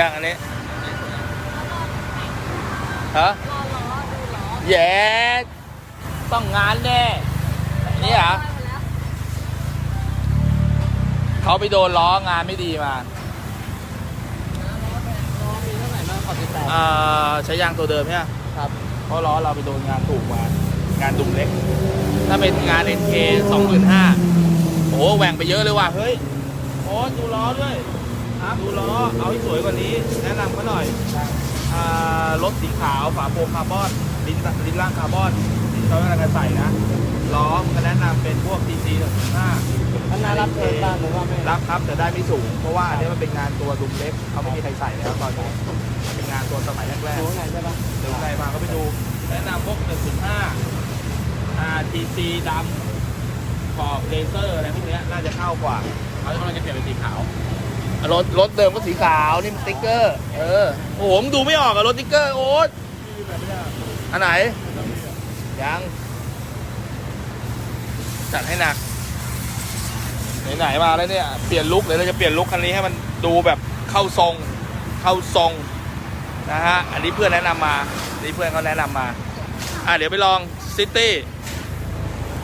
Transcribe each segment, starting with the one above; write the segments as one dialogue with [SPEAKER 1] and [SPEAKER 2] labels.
[SPEAKER 1] ร็จยังอันนี้ฮะแย่ต้องงานแน่อันนี่เหรอเขาไปโดนล้องานไม่ดีมา
[SPEAKER 2] อ่า
[SPEAKER 1] ใช้ยางตัวเดิมเนี่ย
[SPEAKER 2] ครับ
[SPEAKER 1] เพราะล้อเราไปโดนงานถูกมางานดุมเล็ก ถ้าเป็นงาน NK สองหมื่นห้าโอ้โหแหว่งไปเยอะเลยว่ะ เฮ้ย โอ้ดูล้อด้วย ครับดูล้อเอาให้สวยกว่านี้ แนะนำเขาหน่อยอ่ารถสีขาวฝาโปรงคาร์บอนลิ้นลิ้นล่างคาร์บอนที่เขากำลังจะใส่นะล้อก็แนะนำเป็นพวก TC หนึ่งห้า
[SPEAKER 2] ท่านน่ารับเชิญบ้างหรือว่าไม่
[SPEAKER 1] รับครับแต่ได้ไม่สูง เพราะว่าอันนี้มันเป็นงานตัวดุมเล็กเขาไม่มีใครใส่แล้วตอนนี้มันเป็นงานตัวสมัยแรก
[SPEAKER 2] ดู
[SPEAKER 1] ๆ
[SPEAKER 2] ข้างในใช่ปะ
[SPEAKER 1] หรือใครมาก็ไปดู แนะนำพวก105 RTC ดำขอบเลเซอร์อะไรพวกเนี้ยน่าจะเข้ากว่า
[SPEAKER 2] เขากำลังจะเปลี่ยนเป็นสีขาว
[SPEAKER 1] รถรถเดิมก็สีขาวนี่มันสติ๊กเกอร์ เออโอ้โหมงดูไม่ออกอะรถสติ๊กเกอร์โอ๊ตอันไหน ยัง จัดให้หนัก ไหนๆมาแล้วเนี่ย เปลี่ยนลุคเลยเราจะเปลี่ยนลุคคันนี้ให้มันดูแบบเข้าทรง เข้าทรงนะฮะ อันนี้เพื่อนแนะนำมาอันนี้เพื่อนเขาแนะนำมา อะเดี๋ยวไปลองซิตี้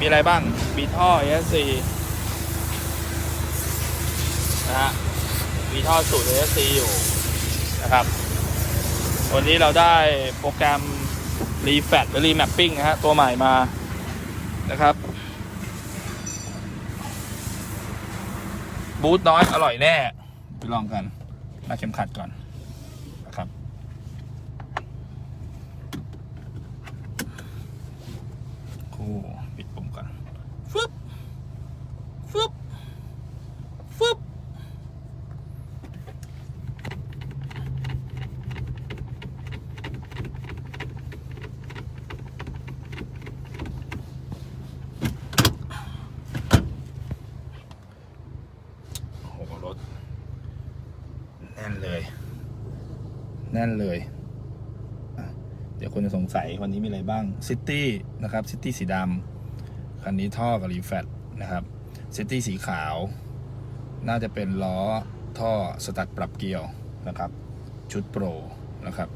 [SPEAKER 1] มีอะไรบ้างมีท่อ ESC นะฮะ มีท่อสูตร ESC อยู่นะครับ วันนี้เราได้โปรแกรม r e f a t หรือ Remapping นะฮะตัวใหม่มานะครับ บูทน้อยอร่อยแน่ ไปลองกันมาเข็มขัดก่อนนะครับ โอ้ปิดปุ่มก่อนฟึบฟึบฟึบโอ้โหรถ แน่นเลย แน่นเลยอะเดี๋ยวคนจะสงสัย วันนี้มีอะไรบ้างซิตี้นะครับซิตี้สีดำคันนี้ท่อกับรีแฟตนะครับซิตี้สีขาว น่าจะเป็นล้อท่อสตัดปรับเกียวนะครับ ชุดโปรนะครับ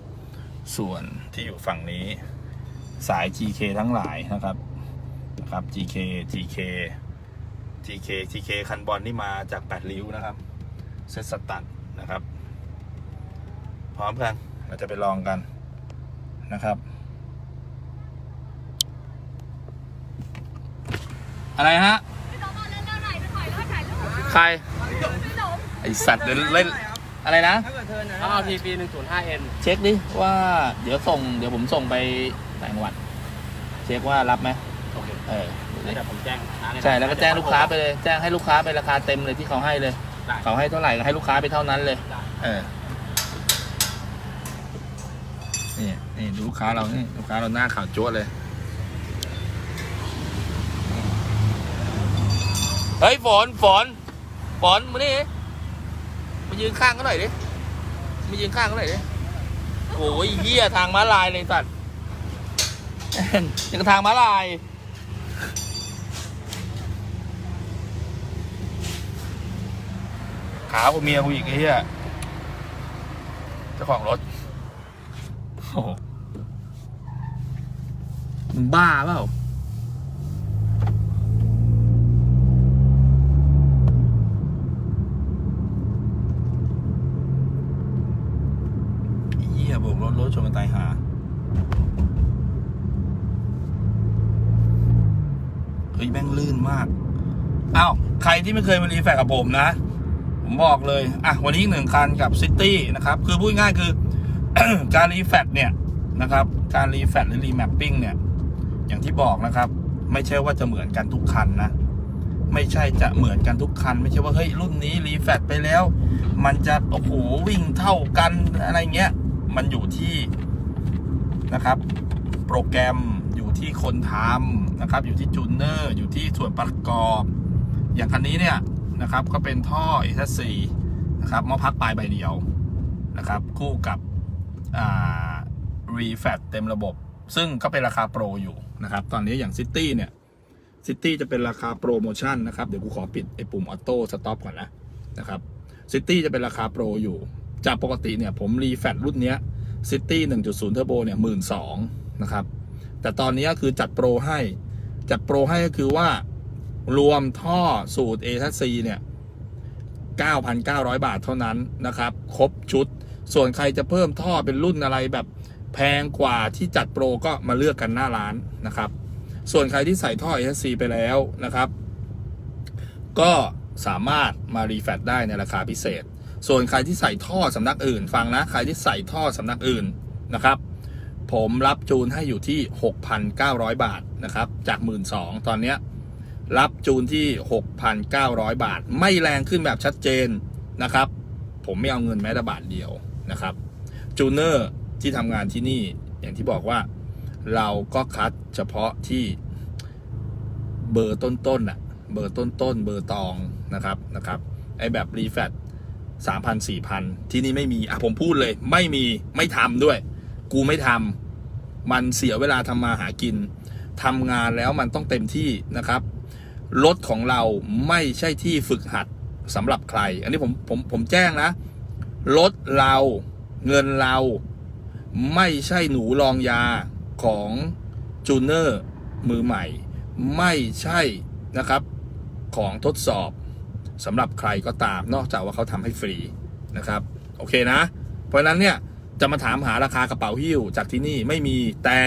[SPEAKER 1] ส่วนที่อยู่ฝั่งนี้สาย GK ทั้งหลายนะครับนะครับ GK GK GK GK คันบอลนี่มาจาก8ริ้วนะครับเซตสตัดนะครับ พร้อมกันเราจะไปลองกันนะครับ อะไรฮะ
[SPEAKER 3] พี่น้องมาเล่นเร็วหน่อยไปถ่ายรู ปถ่ายรูป
[SPEAKER 1] ใคร
[SPEAKER 3] พี่หนม
[SPEAKER 1] ไอสัตว์เดินเล่นอะไรนะ
[SPEAKER 2] เขาเอา TP 105N
[SPEAKER 1] เช็คดิว่าเดี๋ยวส่งเดี๋ยวผมส่งไปต่างจังหวัด เช็คว่ารับไหม
[SPEAKER 2] โอเค
[SPEAKER 1] เออ
[SPEAKER 2] แล้วเดี๋ยวผมแจ้งร้านเลยนะ
[SPEAKER 1] ใช่แล้วก็แจ้งลูกค้าไปเลย แจ้งให้ลูกค้าไปราคาเต็มเลยที่เขาให้เลย
[SPEAKER 2] ได้
[SPEAKER 1] เขาให้เท่าไหร่ก็ให้ลูกค้าไปเท่านั้นเลย
[SPEAKER 2] ได้
[SPEAKER 1] เออนี่นี่ดูลูกค้าเรานี่ลูกค้าเราหน้าขาวจั๊วะเลย เฮ้ยฝนฝนฝนมานี่มายืนข้างเขาหน่อยดิมายืนข้างเขาหน่อยดิโอ้ยเหี้ยทางม้าลายเลยสัตว์ยังทางม้าลายขาวกว่าเมียกูอีกไอ้เหี้ยเจ้าของรถโอ้บ้าเปล่า ไอ้เหี้ยโบกรถรถชนกันตายหา เฮ้ยแม่งลื่นมาก อ้าวใครที่ไม่เคยมารีแฟกกับผมนะ ผมบอกเลย อะ วันนี้หนึ่งคันกับซิตี้นะครับ คือพูดง่ายคือ การรีแฟกเนี่ยนะครับ การรีแฟกหรือรีแมปปิ้งเนี่ย อย่างที่บอกนะครับ ไม่ใช่ว่าจะเหมือนกันทุกคันนะ ไม่ใช่จะเหมือนกันทุกคัน ไม่ใช่ว่าเฮ้ยรุ่นนี้รีแฟกไปแล้ว มันจะโอ้โหวิ่งเท่ากันอะไรเงี้ย มันอยู่ที่นะครับ โปรแกรมอยู่ที่คนทำนะครับ อยู่ที่จูนเนอร์ อยู่ที่ส่วนประกอบ อย่างคันนี้เนี่ยนะครับก็เป็นท่อ s อ c นะครับมอพักปลายใบเดียวนะครับคู่กับอ่า refat เต็มระบบ ซึ่งก็เป็นราคาโปรอยู่นะครับ ตอนนี้อย่าง City เนี่ย City จะเป็นราคาโปรโมชั่นนะครับ เดี๋ยวกูขอปิดไอ้ปุ่มออโต้สต็อปก่อนนะนะครับ City จะเป็นราคาโปรอยู่ จากปกติเนี่ยผมรีแฟตรุ่นเนี้ยซิตี้1.0 Turbo เนี่ยหมื่นสองนะครับ แต่ตอนนี้คือจัดโปรให้ จัดโปรให้ก็คือว่า รวมท่อสูตร A ทั C เนี่ย 9,900 บาทเท่านั้นนะครับ ครบชุด ส่วนใครจะเพิ่มท่อเป็นรุ่นอะไรแบบแพงกว่าที่จัดโปรก็มาเลือกกันหน้าร้านนะครับ ส่วนใครที่ใส่ท่อ ASC ไปแล้วนะครับ ก็สามารถมารีแฟตได้ในราคาพิเศษ ส่วนใครที่ใส่ท่อสำนักอื่น ฟังนะ ใครที่ใส่ท่อสำนักอื่นนะครับผมรับจูนให้อยู่ที่ 6,900 บาทนะครับ จาก 12,000ตอนเนี้ย รับจูนที่ 6,900 บาท ไม่แรงขึ้นแบบชัดเจนนะครับ ผมไม่เอาเงินแม้แต่บาทเดียวนะครับจูเนอร์ที่ทำงานที่นี่อย่างที่บอกว่า เราก็คัดเฉพาะที่เบอร์ต้นๆน่ะเบอร์ต้นๆเบอร์ตองนะครับนะครับไอแบบรีแฟตสามพันสี่พันที่นี่ไม่มีอะผมพูดเลย ไม่มีไม่ทำด้วย กูไม่ทำมันเสียเวลาทำมาหากินทำงานแล้วมันต้องเต็มที่นะครับ รถของเราไม่ใช่ที่ฝึกหัดสำหรับใคร อันนี้ผมผมผมแจ้งนะ รถเราเงินเราไม่ใช่หนูรองยาของจูเนอร์มือใหม่ ไม่ใช่นะครับของทดสอบสำหรับใครก็ตาม นอกจากว่าเขาทำให้ฟรีนะครับ โอเคนะ เพราะฉะนั้นเนี่ยจะมาถามหาราคากระเป๋าหิ้วจากที่นี่ไม่มีแต่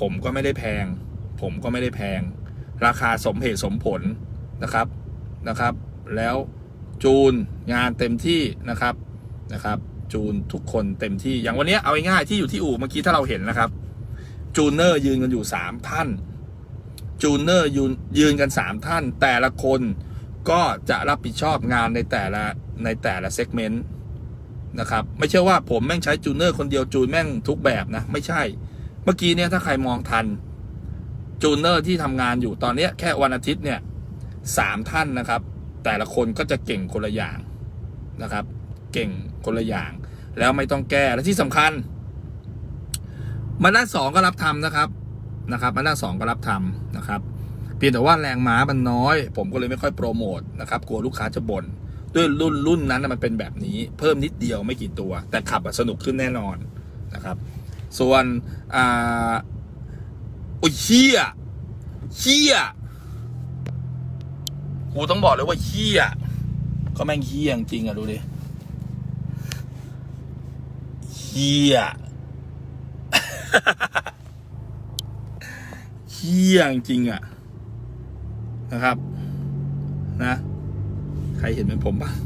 [SPEAKER 1] ผมก็ไม่ได้แพง ผมก็ไม่ได้แพง ราคาสมเหตุสมผลนะครับนะครับ แล้วจูนงานเต็มที่นะครับนะครับ จูนทุกคนเต็มที่อย่างวันนี้เอาง่ายๆที่อยู่ที่อู่เมื่อกี้ถ้าเราเห็นนะครับ จูเนอร์ยืนกันอยู่สามท่าน จูเนอร์ยืนยืนกันสามท่าน แต่ละคนก็จะรับผิดชอบงานในแต่ละในแต่ละเซกเมนต์นะครับ ไม่ใช่ว่าผมแม่งใช้จูเนอร์คนเดียวจูนแม่งทุกแบบนะ ไม่ใช่ เมื่อกี้เนี่ยถ้าใครมองทัน จูเนอร์ที่ทำงานอยู่ตอนนี้แค่วันอาทิตย์เนี่ยสามท่านนะครับ แต่ละคนก็จะเก่งคนละอย่างนะครับ เก่งคนละอย่าง แล้วไม่ต้องแก้และที่สำคัญมาด้านสองก็รับทำนะครับนะครับมาด้านสองก็รับทำนะครับเพียงแต่ว่าแรงม้ามันน้อย ผมก็เลยไม่ค่อยโปรโมทนะครับกลัวลูกค้าจะบ่นด้วยรุ่นรุ่นนั้นมันเป็นแบบนี้ เพิ่มนิดเดียวไม่กี่ตัว แต่ขับสนุกขึ้นแน่นอนนะครับ ส่วนอ่า อ้ยเฮียเฮียกูต้องบอกเลยว่าเฮียก็แม่งเฮียจริงอะดูดิเฮียเฮียจริงอะนะครับ นะ ใครเห็นเป็นผมบ้าง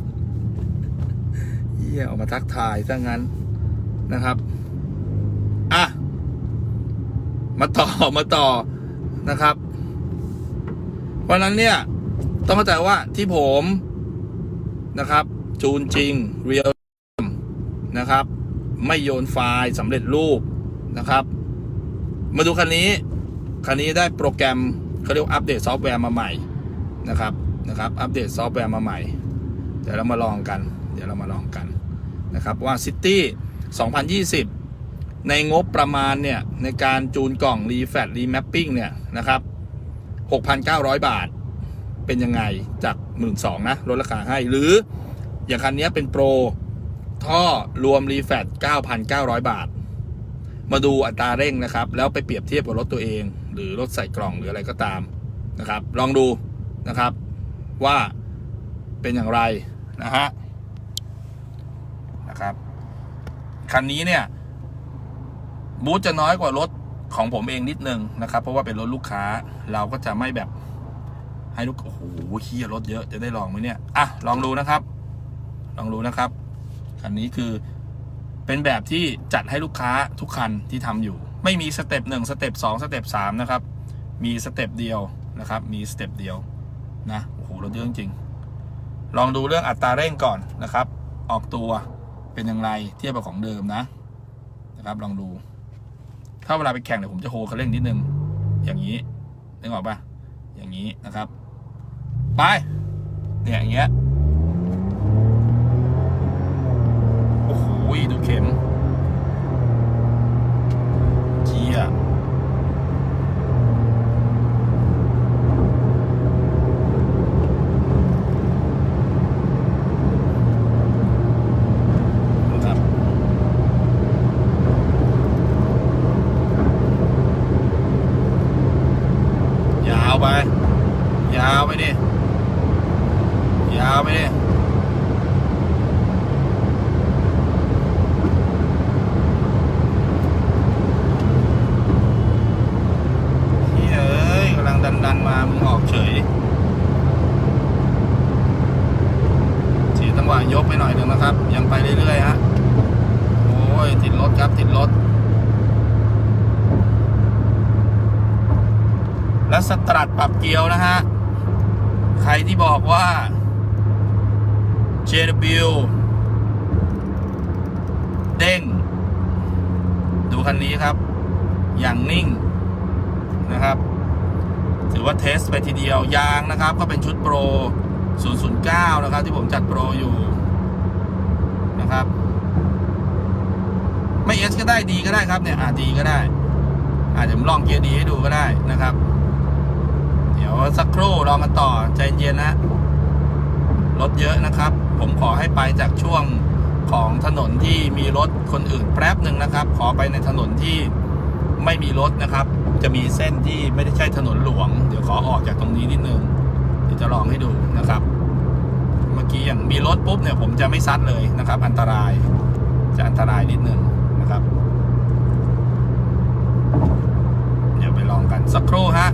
[SPEAKER 1] เฮียออกมาทักทายซะงั้นนะครับ อะ มาต่อมาต่อนะครับ เพราะนั้นเนี่ย ต้องเข้าใจว่าที่ผมนะครับ จูนจริงเรียลนะครับ ไม่โยนไฟล์สำเร็จรูปนะครับ มาดูคันนี้ คันนี้ได้โปรแกรมเขาเรียกว่าอัปเดตซอฟต์แวร์มาใหม่นะครับนะครับ อัปเดตซอฟต์แวร์มาใหม่ เดี๋ยวเรามาลองกัน เดี๋ยวเรามาลองกันนะครับว่า City 2020 ในงบประมาณเนี่ยในการจูนกล่องรีแฟตรีแมปปิ้งเนี่ยนะครับ6,900 บาท เป็นยังไงจาก 12,000นะลดราคาให้ หรืออย่างคันนี้เป็นโปรท่อรวมรีแฟต9,900 บาท มาดูอัตราเร่งนะครับ แล้วไปเปรียบเทียบกับรถตัวเอง หรือรถใส่กล่องหรืออะไรก็ตามนะครับ ลองดูนะครับว่าเป็นอย่างไรนะฮะนะครับคันนี้เนี่ย บูธจะน้อยกว่ารถของผมเองนิดนึงนะครับ เพราะว่าเป็นรถลูกค้าเราก็จะไม่แบบให้ลูกโอ้โหเฮียรถเยอะจะได้ลองไหมเนี่ยอะลองดูนะครับ ลองดูนะครับคันนี้คือเป็นแบบที่จัดให้ลูกค้าทุกคันที่ทำอยู่ ไม่มีสเต็ปหนึ่งสเต็ปสองสเต็ปสามนะครับ มีสเต็ปเดียวนะครับ มีสเต็ปเดียวนะโอ้โหรถเยอะจริงลองดูเรื่องอัตราเร่งก่อนนะครับ ออกตัวเป็นอย่างไรเทียบกับของเดิมนะนะครับ ลองดู ถ้าเวลาไปแข่งเดี๋ยวผมจะโฮคันเร่งนิดนึง อย่างนี้นึกออกปะอย่างนี้นะครับ ไป เนี่ยอย่างเงี้ย โอ้โหดูเข็มเกีย สตรัดปรับ เกียวนะฮะ ใครที่บอกว่า JW เด้ง ดูคันนี้ครับ อย่างนิ่งนะครับ ถือว่าเทสไปทีเดียวยางนะครับ ก็เป็นชุดโปร 009 นะครับ ที่ผมจัดโปรอยู่นะครับ ไม่เอสก็ได้ดีก็ได้ครับเนี่ยอาดีก็ได้ อาจจะผมลองเกียร์ดีให้ดูก็ได้นะครับ สักครู่รอมาต่อใจเย็นนะรถเยอะนะครับ ผมขอให้ไปจากช่วงของถนนที่มีรถคนอื่นแป๊บหนึ่งนะครับ ขอไปในถนนที่ไม่มีรถนะครับ จะมีเส้นที่ไม่ได้ใช่ถนนหลวง เดี๋ยวขอออกจากตรงนี้นิดนึงเดี๋ยวจะลองให้ดูนะครับ เมื่อกี้อย่างมีรถปุ๊บเนี่ยผมจะไม่ซัดเลยนะครับ อันตรายจะอันตรายนิดนึงนะครับ เดี๋ยวไปลองกันสักครู่ฮะ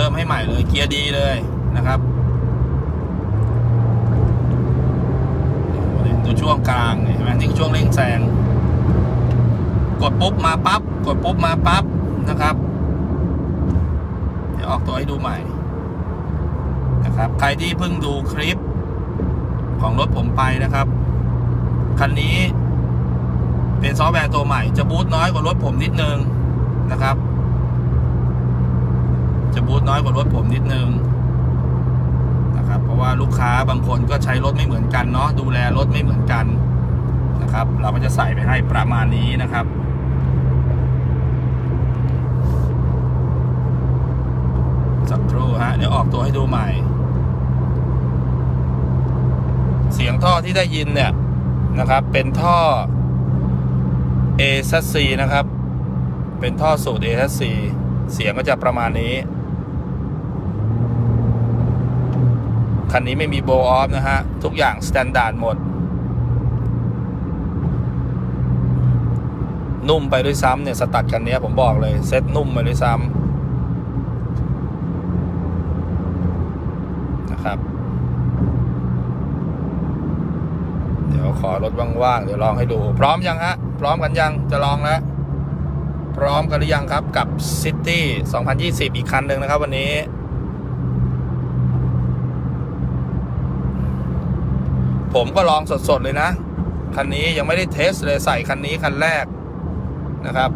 [SPEAKER 1] เริ่มให้ใหม่เลย เกียร์ดีเลยนะครับโอ้โหเนี่ยดูช่วงกลางเนี่ยเห็นไหมนี่คือช่วงเร่งแซงกดปุ๊บมาปั๊บกดปุ๊บมาปั๊บนะครับเดี๋ยวออกตัวให้ดูใหม่นะครับ ใครที่เพิ่งดูคลิปของรถผมไปนะครับ คันนี้เป็นซอฟต์แวร์ตัวใหม่ จะบูตน้อยกว่ารถผมนิดนึงนะครับ จะบูตน้อยกว่ารถผมนิดนึงนะครับ เพราะว่าลูกค้าบางคนก็ใช้รถไม่เหมือนกันเนาะดูแลรถไม่เหมือนกันนะครับ เราก็จะใส่ไปให้ประมาณนี้นะครับสักครู่ฮะเดี๋ยวออกตัวให้ดูใหม่ เสียงท่อที่ได้ยินเนี่ยนะครับ เป็นท่อ a s c นะครับ เป็นท่อสูตร a s c เสียงก็จะประมาณนี้ คันนี้ไม่มีโบออฟนะฮะ ทุกอย่างสแตนดาร์ดหมด นุ่มไปด้วยซ้ำเนี่ย สตัดคันนี้ผมบอกเลย เซ็ตนุ่มไปด้วยซ้ำนะครับ เดี๋ยวขอรถว่างๆ เดี๋ยวลองให้ดู พร้อมยังฮะ พร้อมกันยังจะลองแล้ว พร้อมกันหรือยังครับกับ City 2020 อีกคันหนึ่งนะครับวันนี้ ผมก็ลองสดๆเลยนะ คันนี้ยังไม่ได้เทสเลยใส่คันนี้คันแรกนะครับ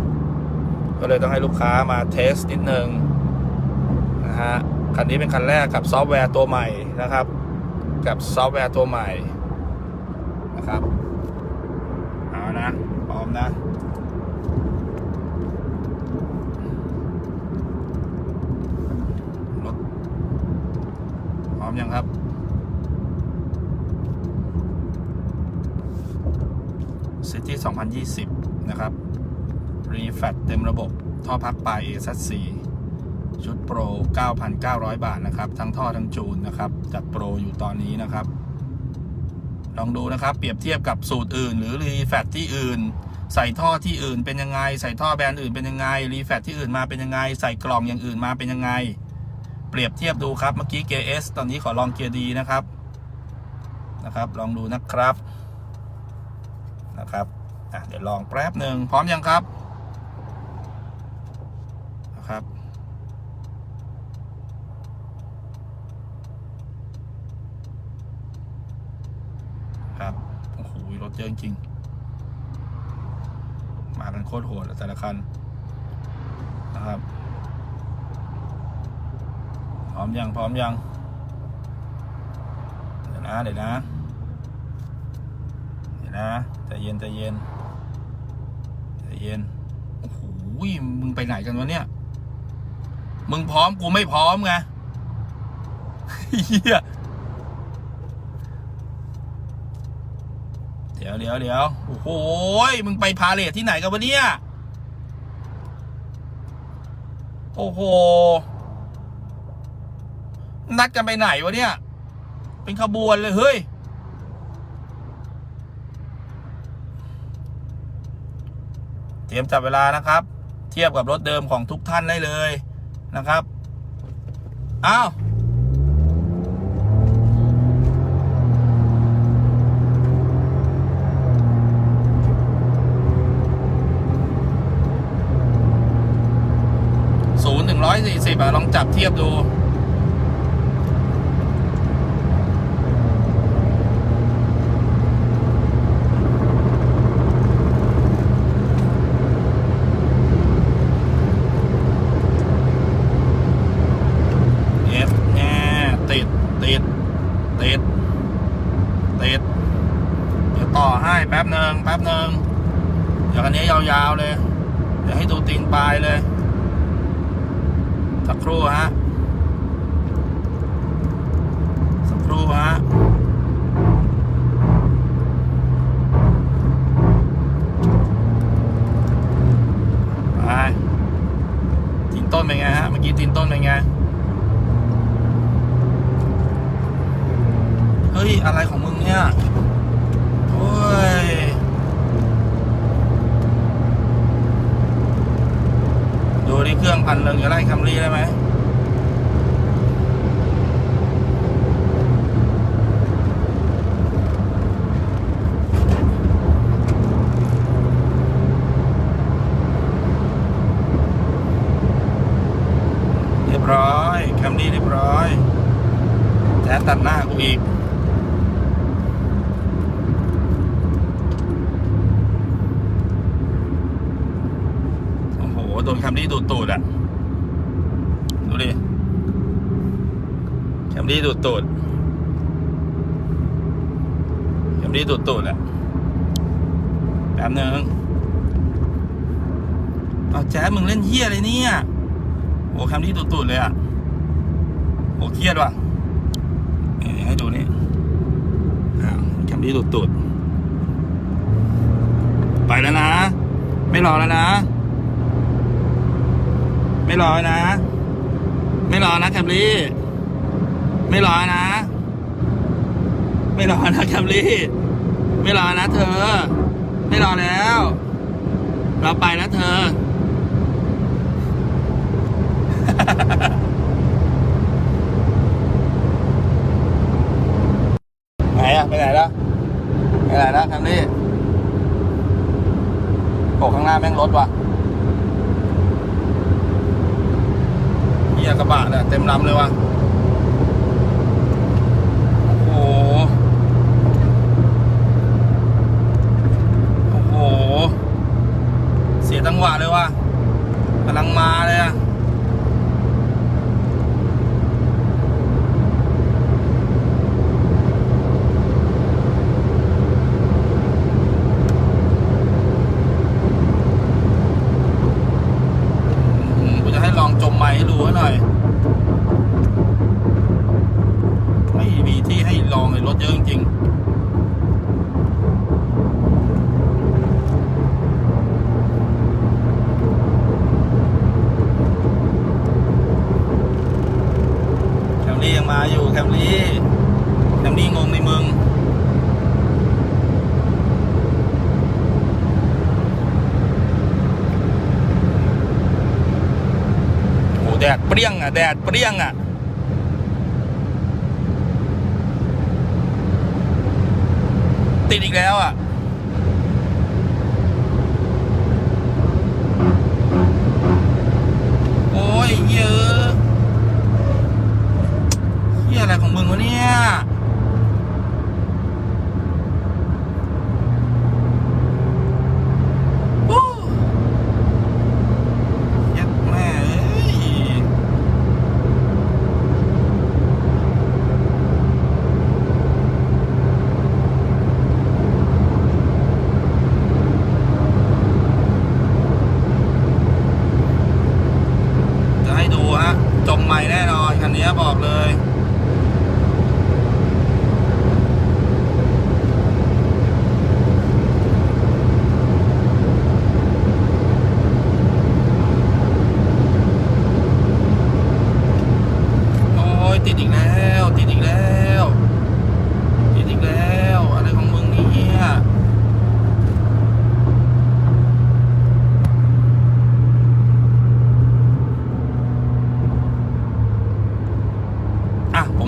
[SPEAKER 1] ก็เลยต้องให้ลูกค้ามาเทสนิดนึงนะฮะคันนี้เป็นคันแรกกับซอฟต์แวร์ตัวใหม่นะครับ กับซอฟต์แวร์ตัวใหม่นะครับเอานะพร้อมนะรถพร้อมยังครับ City 2020 นะครับ รีแฟตเต็มระบบ ท่อพักปลาย AZC ชุดโปร 9,900 บาทนะครับ ทั้งท่อทั้งจูนนะครับ จัดโปรอยู่ตอนนี้นะครับ ลองดูนะครับ เปรียบเทียบกับสูตรอื่น หรือรีแฟตที่อื่น ใส่ท่อที่อื่นเป็นยังไง ใส่ท่อแบรนด์อื่นเป็นยังไง รีแฟตที่อื่นมาเป็นยังไง ใส่กล่องอย่างอื่นมาเป็นยังไง เปรียบเทียบดูครับ เมื่อกี้เกียร์ S ตอนนี้ขอลองเกียร์ดีนะครับ นะครับ ลองดูนะครับ นะครับ อะเดี๋ยวลองแป๊บหนึ่งพร้อมยังครับนะครับ ครับโอ้โหรถเยอะจริง มากันโคตรโหดแต่ละคันนะครับ พร้อมยังพร้อมยังเดี๋ยวนะเดี๋ยวนะเดี๋ยวนะใจเย็นใจเย็น เย็นโอ้โหมึงไปไหนกันวะเนี่ย มึงพร้อมกูไม่พร้อมไงเฮียเดี๋ยวเดี๋ยวเดี๋ยวโอ้โหมึงไปพาเลทที่ไหนกันวะเนี่ย โอ้โห นัดกันไปไหนวะเนี่ย เป็นขบวนเลยเฮ้ย เต รียมจับเวลานะครับ เทียบกับรถเดิมของทุกท่านได้เลยนะครับอ้าวศูนย์ถึงร้อยสี่สิบอะลองจับเทียบดู เอฟแน่ติด ติด ติด ติด เดี๋ยวต่อให้แป๊บหนึ่งแป๊บหนึ่งเดี๋ยวอันนี้ยาวๆเลย เดี๋ยวให้ดูตีนปลายเลย สักครู่ฮะ สักครู่ฮะ ไปตีนต้นเป็นไงฮะ เมื่อกี้ตีนต้นเป็นไง เฮ้ย อะไรของมึงเนี่ย โอ้ย ดูที่เครื่องพันเริงจะไล่คัมรี่ได้ไหม เรียบร้ี่เรียบร้อยแจ๊ตัดหน้ากูอีกโอ้โหโดนแคมรี่ดูดตูดอะดูดิแคมรี่ดูดตูดแคมรี่ดูดตูดอะแป๊บนึงเอาแจ๊มึงเล่นเฮียอะไรเนี่ยโอ้แคมรี่ดูดตูดเลยอะ โอเครียดว่ะให้ดูนี่แคมรี่ดูดตูดไปแล้วนะ ไม่รอแล้วนะ ไม่รอนะ ไม่รอนะแคมรี่ไม่รอนะ ไม่รอนะแคมรี่ไม่รอนะเธอ ไม่รอแล้ว เราไปแล้วเธอ ไปไหนแล้วไปไหนแล้วแคมรี่โผล่ข้างหน้าแม่งรถว่ะเฮียกระบะเนี่ยเต็มลำเลยว่ะ โอ้โห โอ้โห เสียจังหวะเลยว่ะกำลังมาเลยอะอืมกูจะให้ลองจมไม้ให้ดูหน่อย ไม่มีที่ให้ลองเลยรถเยอะจริงๆแคมรี่ยังมาอยู่แคมรี่แคมรี่งงในมึง โอ้แดดเปรี้ยงอะ แดดเปรี้ยงอะติดอีกแล้วอะ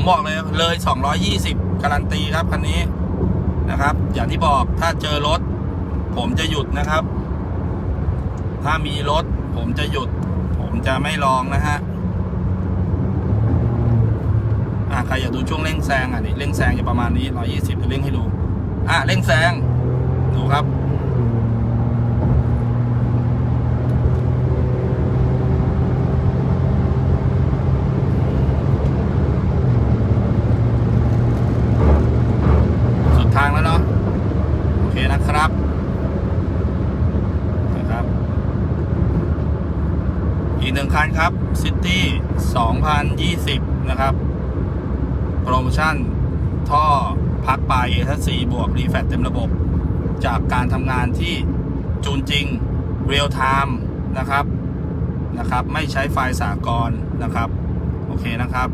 [SPEAKER 1] บอกเลยเลย 220 การันตีครับคันนี้นะครับ อย่างที่บอกถ้าเจอรถ ผมจะหยุดนะครับ ถ้ามีรถ ผมจะหยุด ผมจะไม่ลองนะฮะอะใครอยากดูช่วงเร่งแซงอะนี่เร่งแซงจะประมาณนี้ 120จะเร่งให้ดูอะเร่งแซงดูครับ 20 นะครับ โปรโมชั่น ท่อพักปลาย a ทั4บวกรีแฟตเต็มระบบ จากการทำงานที่จูนจริงเรียลไทม์นะครับนะครับ ไม่ใช้ไฟล์สากลนะครับ โอเคนะครับ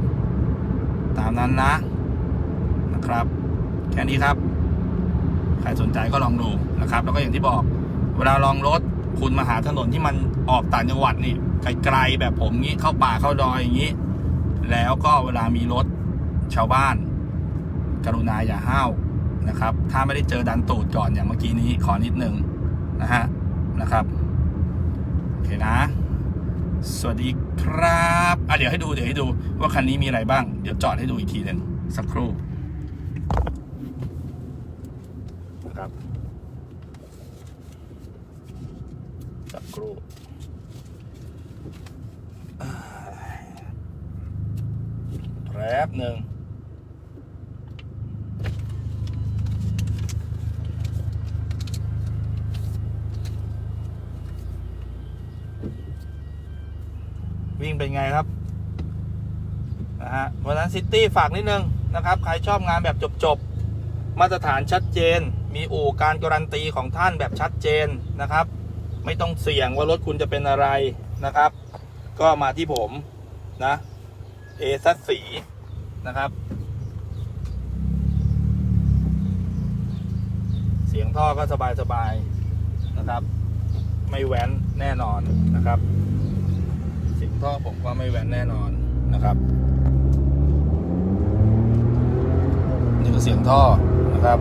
[SPEAKER 1] ตามนั้นนะนะครับ แค่นี้ครับ ใครสนใจก็ลองดูนะครับ แล้วก็อย่างที่บอก เวลาลองรถคุณมาหาถนนที่มันออกต่างจังหวัดนี่ไกลๆแบบผมงี้เข้าป่าเข้าดอยอย่างนี้ แล้วก็เวลามีรถชาวบ้าน กรุณาอย่าห้าวนะครับ ถ้าไม่ได้เจอดันตูดก่อนอย่างเมื่อกี้นี้ขอนิดนึงนะฮะนะครับโอเคนะ สวัสดีครับอะเดี๋ยวให้ดูเดี๋ยวให้ดูว่าคันนี้มีอะไรบ้าง เดี๋ยวจอดให้ดูอีกทีหนึ่งสักครู่นะครับสักครู่อ่าแป๊บ หนึ่งวิ่งเป็นไงครับนะฮะวันนั้นซิตี้ฝากนิดนึงนะครับ ใครชอบงานแบบจบๆ มาตรฐานชัดเจน มีอู่การการันตีของท่านแบบชัดเจนนะครับ ไม่ต้องเสี่ยงว่ารถคุณจะเป็นอะไรนะครับ ก็มาที่ผมนะเอซัสี นะครับ เสียงท่อก็สบายๆนะครับ ไม่แว้นแน่นอนนะครับ เสียงท่อผมก็ไม่แว้นแน่นอนนะครับนี่คือเสียงท่อนะครับ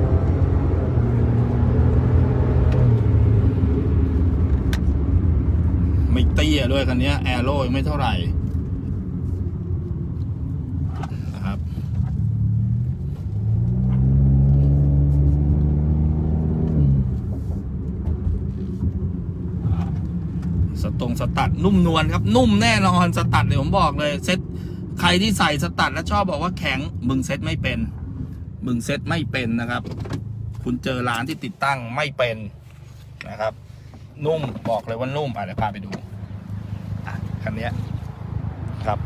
[SPEAKER 1] ไม่เตี้ยด้วยคันนี้แอโร่ยังไม่เท่าไหร่นะครับ ส ตัดนุ่มนวลครับ นุ่มแน่นอนสตัดเลยผมบอกเลยเซ็ตใครที่ใส่สตัดแล้วชอบบอกว่าแข็งมึงเซ็ตไม่เป็น มึงเซ็ตไม่เป็นนะครับ คุณเจอร้านที่ติดตั้งไม่เป็นนะครับ นุ่มบอกเลยว่านุ่มอะเดี๋ยวพาไปดูอะคันนี้ครับ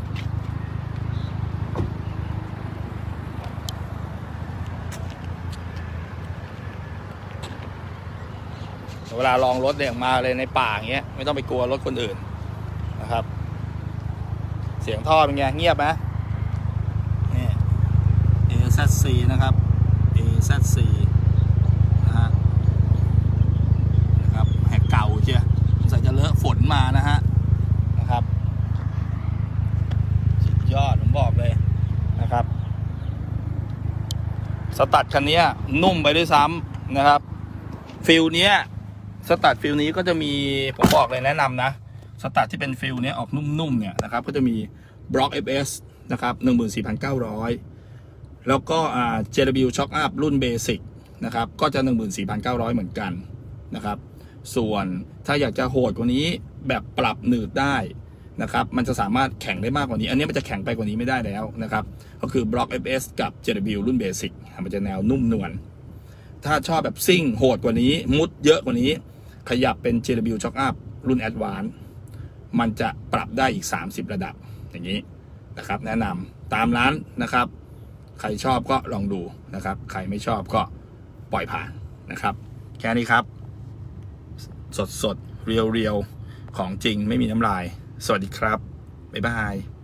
[SPEAKER 1] เวลาลองรถเนี่ยมาเลยในป่าอย่างเงี้ยไม่ต้องไปกลัวรถคนอื่นนะครับ เสียงท่อเป็นไงเงียบไหมนี่ AZC นะครับ AZC นะฮะนะครับแหกเก่าเชียสงสัยจะเลอะฝนมานะฮะนะครับสุดยอดผมบอกเลยนะครับ สตัดคันนี้นุ่มไปด้วยซ้ำนะครับฟิลเนี้ย สตัดฟิลนี้ก็จะมีผมบอกเลยแนะนำนะ สตัดที่เป็นฟิลเนี้ยออกนุ่มๆเนี่ยนะครับ ก็จะมีบล็อก FS นะครับ14,900 แล้วก็อ่า JW Shock Up รุ่นเบสิกนะครับก็จะ 14,900 เหมือนกันนะครับ ส่วนถ้าอยากจะโหดกว่านี้แบบปรับหนืดได้นะครับ มันจะสามารถแข่งได้มากกว่านี้ อันนี้มันจะแข่งไปกว่านี้ไม่ได้แล้วนะครับ ก็คือบล็อก FS กับ JW รุ่นเบสิกมันจะแนวนุ่มนวล ถ้าชอบแบบซิ่งโหดกว่านี้ มุดเยอะกว่านี้ ขยับเป็น JW Shock Up รุ่น Advance มันจะปรับได้อีก 30 ระดับอย่างนี้นะครับ แนะนำตามร้านนะครับ ใครชอบก็ลองดูนะครับ ใครไม่ชอบก็ปล่อยผ่านนะครับ แค่นี้ครับ สดสดเรียวเรียวของจริงไม่มีน้ำลาย สวัสดีครับ บ๊ายบาย